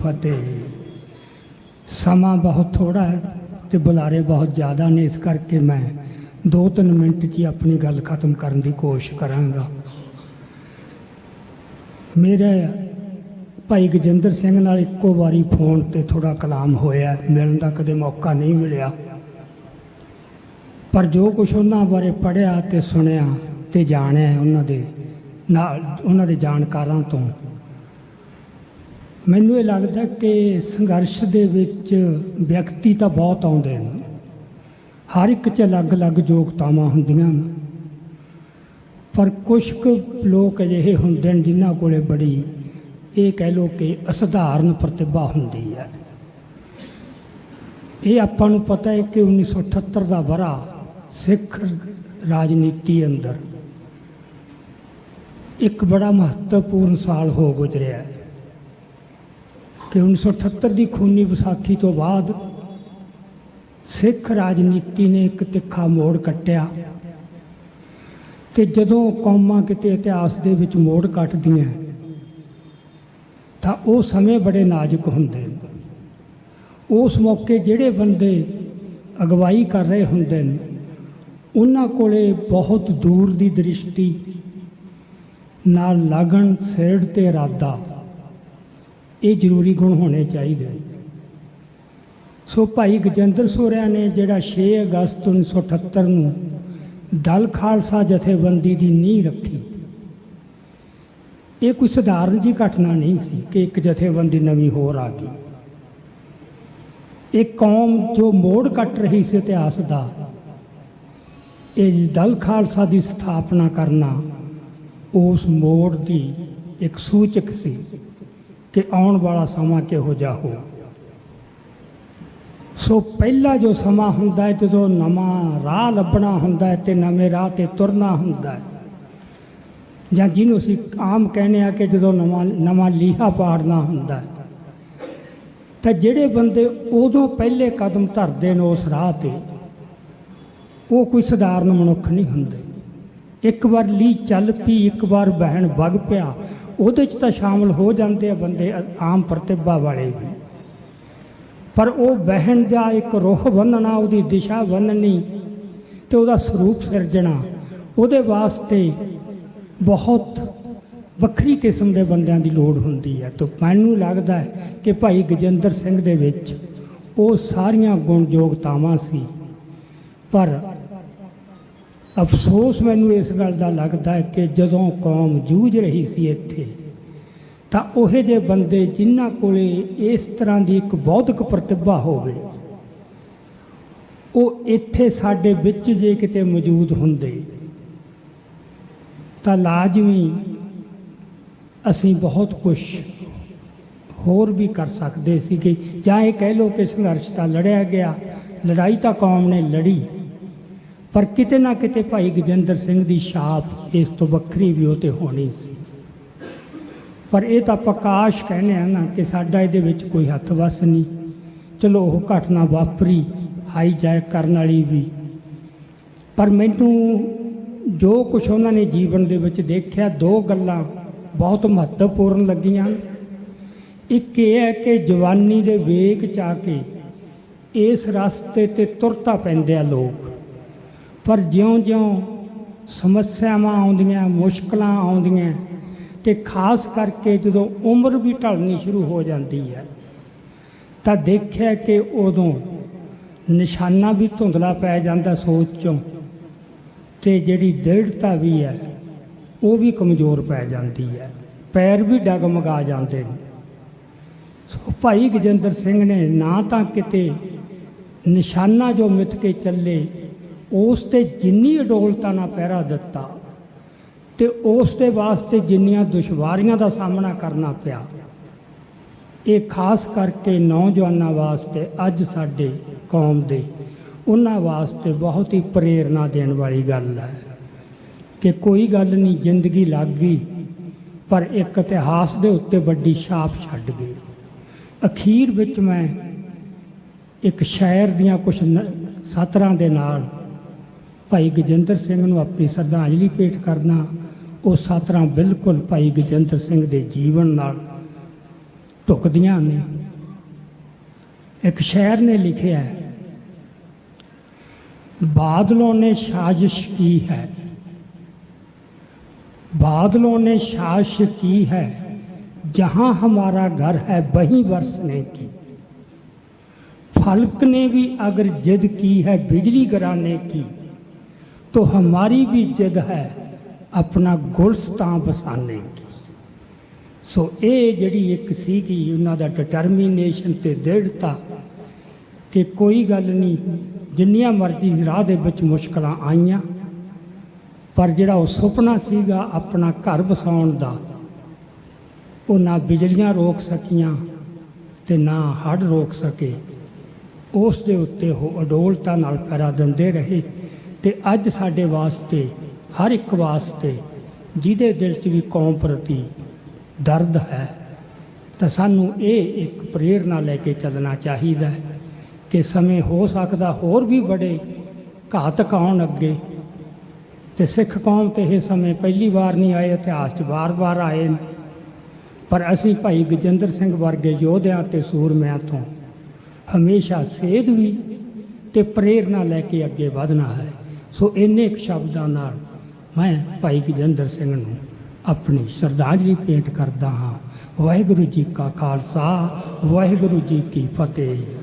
ਫਤਿਹ। ਸਮਾਂ ਬਹੁਤ ਥੋੜਾ ਹੈ ਤੇ ਬੁਲਾਰੇ ਬਹੁਤ ਜ਼ਿਆਦਾ ਨੇ, ਇਸ ਕਰਕੇ ਮੈਂ 2-3 ਮਿੰਟ 'ਚ ਹੀ ਆਪਣੀ ਗੱਲ ਖਤਮ ਕਰਨ ਦੀ ਕੋਸ਼ਿਸ਼ ਕਰਾਂਗਾ। ਮੇਰੇ ਭਾਈ ਗਜਿੰਦਰ ਸਿੰਘ ਨਾਲ ਇੱਕੋ ਵਾਰੀ ਫੋਨ ਤੇ ਥੋੜਾ ਕਲਾਮ ਹੋਇਆ, ਮਿਲਣ ਦਾ ਕਦੇ ਮੌਕਾ ਨਹੀਂ ਮਿਲਿਆ। ਪਰ ਜੋ ਕੁਝ ਉਹਨਾਂ ਬਾਰੇ ਪੜ੍ਹਿਆ ਤੇ ਸੁਣਿਆ ਤੇ ਜਾਣਿਆ ਉਹਨਾਂ ਦੇ ਨਾਲ, ਉਹਨਾਂ ਦੇ ਜਾਣਕਾਰਾਂ ਤੋਂ ਮੈਨੂੰ ਇਹ ਲੱਗਦਾ ਕਿ ਸੰਘਰਸ਼ ਦੇ ਵਿੱਚ ਵਿਅਕਤੀ ਤਾਂ ਬਹੁਤ ਆਉਂਦੇ ਨੇ ਹਰ ਇੱਕ 'ਚ ਅਲੱਗ-ਅਲੱਗ ਯੋਗਤਾਵਾਂ ਹੁੰਦੀਆਂ ਨੇ ਪਰ ਕੁਝ ਕੁ ਲੋਕ ਅਜਿਹੇ ਹੁੰਦੇ ਨੇ ਜਿਨ੍ਹਾਂ ਕੋਲੇ ਬੜੀ ਇਹ ਕਹਿ ਲੋ ਕਿ ਅਸਧਾਰਨ ਪ੍ਰਤਿਭਾ ਹੁੰਦੀ ਹੈ। ਇਹ ਆਪਾਂ ਨੂੰ ਪਤਾ ਹੈ ਕਿ 1978 ਦਾ ਵਰਾ ਸਿੱਖ ਰਾਜਨੀਤੀ ਅੰਦਰ ਇੱਕ ਬੜਾ ਮਹੱਤਵਪੂਰਨ ਸਾਲ ਹੋ ਗੁਜ਼ਰਿਆ ਹੈ। ਕਿ 1978 ਦੀ ਖੂਨੀ ਵਿਸਾਖੀ ਤੋਂ ਬਾਅਦ ਸਿੱਖ ਰਾਜਨੀਤੀ ਨੇ ਇੱਕ ਤਿੱਖਾ ਮੋੜ ਕੱਟਿਆ। ਤੇ ਜਦੋਂ ਕੌਮਾਂ ਕਿਤੇ ਇਤਿਹਾਸ ਦੇ ਵਿੱਚ ਮੋੜ ਕੱਟਦੀਆਂ, ਤਾਂ ਉਹ ਸਮੇਂ ਬੜੇ ਨਾਜ਼ੁਕ ਹੁੰਦੇ। ਨੇ ਉਸ ਮੌਕੇ ਜਿਹੜੇ ਬੰਦੇ ਅਗਵਾਈ ਕਰ ਰਹੇ ਹੁੰਦੇ ਨੇ, ਉਹਨਾਂ ਕੋਲੇ ਬਹੁਤ ਦੂਰ ਦੀ ਦ੍ਰਿਸ਼ਟੀ, ਨਾਲ ਲਗਨ ਸੇੜ ਤੇ ਇਰਾਦਾ। ਇਹ ਜ਼ਰੂਰੀ ਗੁਣ ਹੋਣੇ ਚਾਹੀਦੇ ਨੇ। ਸੋ ਭਾਈ ਗਜਿੰਦਰ ਸੋਰਿਆ ਨੇ ਜਿਹੜਾ 6 ਅਗਸਤ 1978 ਨੂੰ ਦਲ ਖਾਲਸਾ ਜਥੇਬੰਦੀ ਦੀ ਨੀਂਹ ਰੱਖੀ, ਇਹ ਕੋਈ ਸਧਾਰਨ ਜੀ ਘਟਨਾ ਨਹੀਂ ਸੀ ਕਿ ਇੱਕ ਜਥੇਬੰਦੀ ਨਵੀਂ ਹੋਰ ਆ ਗਈ ਇਹ ਕੌਮ ਜੋ ਮੋੜ ਕੱਟ ਰਹੀ ਸੀ ਇਤਿਹਾਸ ਦਾ, ਇਹ ਦਲ ਖਾਲਸਾ ਦੀ ਸਥਾਪਨਾ ਕਰਨਾ ਉਸ ਮੋੜ ਦੀ ਇੱਕ ਸੂਚਕ ਸੀ ਕਿ ਆਉਣ ਵਾਲਾ ਸਮਾਂ ਕਿਹੋ ਜਿਹਾ ਹੋ ਸੋ ਪਹਿਲਾ ਜੋ ਸਮਾਂ ਹੁੰਦਾ ਹੈ, ਜਦੋਂ ਨਵਾਂ ਰਾਹ ਲੱਭਣਾ ਹੁੰਦਾ ਹੈ ਤੇ ਨਵੇਂ ਰਾਹ ਤੇ ਤੁਰਨਾ ਹੁੰਦਾ ਹੈ। ਜਾਂ ਜਿਹਨੂੰ ਅਸੀਂ ਆਮ ਕਹਿੰਦੇ ਆ ਕਿ ਜਦੋਂ ਨਵਾਂ ਨਵਾਂ ਲੀਹਾ ਪਾੜਨਾ ਹੁੰਦਾ ਹੈ, ਤਾਂ ਜਿਹੜੇ ਬੰਦੇ ਉਦੋਂ ਪਹਿਲੇ ਕਦਮ ਧਰਦੇ ਨੇ ਉਸ ਰਾਹ ਤੇ, ਉਹ ਕੋਈ ਸਧਾਰਨ ਮਨੁੱਖ ਨਹੀਂ ਹੁੰਦੇ। ਇੱਕ ਵਾਰ ਲੀ ਚੱਲ ਪਈ, ਇੱਕ ਵਾਰ ਬਹਿਣ ਵਗ ਪਿਆ ਉਹਦੇ ਚ ਤਾਂ ਸ਼ਾਮਲ ਹੋ ਜਾਂਦੇ ਆ ਬੰਦੇ ਆਮ ਪ੍ਰਤਿਭਾ ਵਾਲੇ ਵੀ। ਪਰ ਉਹ ਵਹਿਣ ਦਾ ਇੱਕ ਰੁਖ ਬੰਨਣਾ, ਉਹਦੀ ਦਿਸ਼ਾ ਬੰਨਣੀ ਤੇ ਉਹਦਾ ਸਰੂਪ ਸਿਰਜਣਾ, ਉਹਦੇ ਵਾਸਤੇ ਬਹੁਤ ਵੱਖਰੀ ਕਿਸਮ ਦੇ ਬੰਦਿਆਂ ਦੀ ਲੋੜ ਹੁੰਦੀ ਹੈ ਤਾਂ ਮੈਨੂੰ ਲੱਗਦਾ ਹੈ ਕਿ ਭਾਈ ਗਜਿੰਦਰ ਸਿੰਘ ਦੇ ਵਿੱਚ ਉਹ ਸਾਰੀਆਂ ਗੁਣ ਯੋਗਤਾਵਾਂ ਸੀ। ਪਰ ਅਫਸੋਸ ਮੈਨੂੰ ਇਸ ਗੱਲ ਦਾ ਲੱਗਦਾ ਹੈ ਕਿ ਜਦੋਂ ਕੌਮ ਜੂਝ ਰਹੀ ਸੀ ਇੱਥੇ, ਤਾਂ ਉਹੇ ਜਿਹੇ ਬੰਦੇ ਜਿਨ੍ਹਾਂ ਕੋਲੇ ਇਸ ਤਰ੍ਹਾਂ ਦੀ ਇੱਕ ਬੌਧਿਕ ਪ੍ਰਤਿਭਾ ਹੋਵੇ, ਉਹ ਇੱਥੇ ਸਾਡੇ ਵਿੱਚ ਜੇ ਕਿਤੇ ਮੌਜੂਦ ਹੁੰਦੇ, ਤਾਂ ਲਾਜ਼ਮੀ ਅਸੀਂ ਬਹੁਤ ਕੁਝ ਹੋਰ ਵੀ ਕਰ ਸਕਦੇ ਸੀ ਕਿ ਜਾਂ ਇਹ ਕਹਿ ਲਓ ਕਿ ਸੰਘਰਸ਼ ਤਾਂ ਲੜਿਆ ਗਿਆ, ਲੜਾਈ ਤਾਂ ਕੌਮ ਨੇ ਲੜੀ। ਪਰ ਕਿਤੇ ਨਾ ਕਿਤੇ ਭਾਈ ਗਜਿੰਦਰ ਸਿੰਘ ਦੀ ਛਾਪ ਇਸ ਤੋਂ ਵੱਖਰੀ ਵੀ ਉਹ ਤੇ ਹੋਣੀ ਸੀ। ਪਰ ਇਹ ਤਾਂ ਪ੍ਰਕਾਸ਼ ਕਹਿੰਦੇ ਆ ਨਾ ਕਿ ਸਾਡਾ ਇਹਦੇ ਵਿੱਚ ਕੋਈ ਹੱਥ ਵਸ ਨਹੀਂ। ਚਲੋ ਉਹ ਘਟਨਾ ਵਾਪਰੀ, ਹਾਈ ਜੈਕ ਕਰਨ ਵਾਲੀ ਵੀ। ਪਰ ਮੈਨੂੰ ਜੋ ਕੁਝ ਉਹਨਾਂ ਨੇ ਜੀਵਨ ਦੇ ਵਿੱਚ ਦੇਖਿਆ, ਦੋ ਗੱਲਾਂ ਬਹੁਤ ਮਹੱਤਵਪੂਰਨ ਲੱਗੀਆਂ। ਇੱਕ ਇਹ ਹੈ ਕਿ ਜਵਾਨੀ ਦੇ ਵੇਗ ਚ ਆ ਕੇ ਇਸ ਰਸਤੇ ਤੇ ਤੁਰਤਾ ਪੈਂਦੇ ਆ ਲੋਕ। ਪਰ ਜਿਉਂ-ਜਿਉਂ ਸਮੱਸਿਆਵਾਂ ਆਉਂਦੀਆਂ, ਮੁਸ਼ਕਲਾਂ ਆਉਂਦੀਆਂ ਤੇ ਖਾਸ ਕਰਕੇ ਜਦੋਂ ਉਮਰ ਵੀ ਢਲਣੀ ਸ਼ੁਰੂ ਹੋ ਜਾਂਦੀ ਹੈ, ਤਾਂ ਦੇਖਿਆ ਕਿ ਉਦੋਂ ਨਿਸ਼ਾਨਾ ਵੀ ਧੁੰਦਲਾ ਪੈ ਜਾਂਦਾ ਸੋਚ ਚੋਂ ਤੇ ਜਿਹੜੀ ਦ੍ਰਿੜਤਾ ਵੀ ਹੈ, ਉਹ ਵੀ ਕਮਜ਼ੋਰ ਪੈ ਜਾਂਦੀ ਹੈ, ਪੈਰ ਵੀ ਡਗਮਗਾ ਜਾਂਦੇ ਨੇ। ਸੋ ਭਾਈ ਗਜਿੰਦਰ ਸਿੰਘ ਨੇ ਨਾ ਤਾਂ ਕਿਤੇ ਨਿਸ਼ਾਨਾ ਜੋ ਮਿੱਥ ਕੇ ਚੱਲੇ ਉਸ ਤੇ ਜਿੰਨੀ ਅਡੋਲਤਾ ਨਾਲ ਪਹਿਰਾ ਦਿੱਤਾ ਤੇ ਉਸ ਦੇ ਵਾਸਤੇ ਜਿੰਨੀਆਂ ਦੁਸ਼ਵਾਰੀਆਂ ਦਾ ਸਾਹਮਣਾ ਕਰਨਾ ਪਿਆ, ਇਹ ਖਾਸ ਕਰਕੇ ਨੌਜਵਾਨਾਂ ਵਾਸਤੇ ਅੱਜ ਸਾਡੇ ਕੌਮ ਦੇ, ਉਹਨਾਂ ਵਾਸਤੇ ਬਹੁਤ ਹੀ ਪ੍ਰੇਰਣਾ ਦੇਣ ਵਾਲੀ ਗੱਲ ਹੈ ਕਿ ਕੋਈ ਗੱਲ ਨਹੀਂ, ਜ਼ਿੰਦਗੀ ਲੱਗ ਗਈ, ਪਰ ਇੱਕ ਇਤਿਹਾਸ ਦੇ ਉੱਤੇ ਵੱਡੀ ਛਾਪ ਛੱਡ ਗਈ। ਅਖੀਰ ਵਿੱਚ ਮੈਂ ਇੱਕ ਸ਼ਾਇਰ ਦੀਆਂ ਕੁਝ ਸਤਰਾਂ ਦੇ ਨਾਲ ਭਾਈ ਗਜਿੰਦਰ ਸਿੰਘ ਨੂੰ ਆਪਣੀ ਸ਼ਰਧਾਂਜਲੀ ਭੇਟ ਕਰਨਾ ਉਹ ਸਤਰਾਂ ਬਿਲਕੁਲ ਭਾਈ ਗਜਿੰਦਰ ਸਿੰਘ ਦੇ ਜੀਵਨ ਨਾਲ ਢੁਕਦੀਆਂ ਨੇ ਇੱਕ ਸ਼ਾਇਰ ਨੇ ਲਿਖਿਆ ਹੈ बादलों ने साजिश की है बादलों ने साजिश की है जहां हमारा घर है वहीं बरसने की फल्क ने भी अगर जिद की है बिजली गिराने की तो हमारी भी जिद है ਆਪਣਾ ਗੁਲਸਤਾਂ ਬਸਾਨੇ ਕੀ ਸੋ ਇਹ ਜਿਹੜੀ ਇੱਕ ਸੀਗੀ ਉਹਨਾਂ ਦਾ ਡਿਟਰਮੀਨੇਸ਼ਨ ਤੇ ਦ੍ਰਿੜਤਾ ਕਿ ਕੋਈ ਗੱਲ ਨਹੀਂ ਜਿੰਨੀਆਂ ਮਰਜ਼ੀ ਰਾਹ ਦੇ ਵਿੱਚ ਮੁਸ਼ਕਲਾਂ ਆਈਆਂ ਪਰ ਜਿਹੜਾ ਉਹ ਸੁਪਨਾ ਸੀਗਾ ਆਪਣਾ ਘਰ ਵਸਾਉਣ ਦਾ ਉਹ ਨਾ ਬਿਜਲੀਆਂ ਰੋਕ ਸਕੀਆਂ ਤੇ ਨਾ ਹੜ੍ਹ ਰੋਕ ਸਕੇ ਉਸ ਦੇ ਉੱਤੇ ਉਹ ਅਡੋਲਤਾ ਨਾਲ ਪੈਰਾ ਦਿੰਦੇ ਰਹੇ ਤੇ ਅੱਜ ਸਾਡੇ ਵਾਸਤੇ, ਹਰ ਇੱਕ ਵਾਸਤੇ ਜਿਹਦੇ ਦਿਲ 'ਚ ਵੀ ਕੌਮ ਪ੍ਰਤੀ ਦਰਦ ਹੈ, ਤਾਂ ਸਾਨੂੰ ਇਹ ਇੱਕ ਪ੍ਰੇਰਨਾ ਲੈ ਕੇ ਚੱਲਣਾ ਚਾਹੀਦਾ ਕਿ ਸਮੇਂ ਹੋ ਸਕਦਾ ਹੋਰ ਵੀ ਬੜੇ ਘਾਤਕ ਆਉਣ ਅੱਗੇ। ਤੇ ਸਿੱਖ ਕੌਮ ਤੇ ਇਹ ਸਮੇਂ ਪਹਿਲੀ ਵਾਰ ਨਹੀਂ ਆਏ, ਇਤਿਹਾਸ 'ਚ ਵਾਰ-ਵਾਰ ਆਏ ਨੇ। ਪਰ ਅਸੀਂ ਭਾਈ ਗਜਿੰਦਰ ਸਿੰਘ ਵਰਗੇ ਯੋਧਿਆਂ ਤੇ ਸੂਰਮਿਆਂ ਤੋਂ ਹਮੇਸ਼ਾ ਸੇਧ ਵੀ ਤੇ ਪ੍ਰੇਰਨਾ ਲੈ ਕੇ ਅੱਗੇ ਵਧਣਾ ਹੈ। ਸੋ ਇੰਨੇ ਕੁ ਸ਼ਬਦਾਂ ਨਾਲ ਮੈਂ ਭਾਈ ਗਜਿੰਦਰ ਸਿੰਘ ਨੂੰ ਆਪਣੀ ਸ਼ਰਧਾਂਜਲੀ ਭੇਂਟ ਕਰਦਾ ਹਾਂ। ਵਾਹਿਗੁਰੂ ਜੀ ਕਾ ਖਾਲਸਾ, ਵਾਹਿਗੁਰੂ ਜੀ ਕੀ ਫਤਿਹ।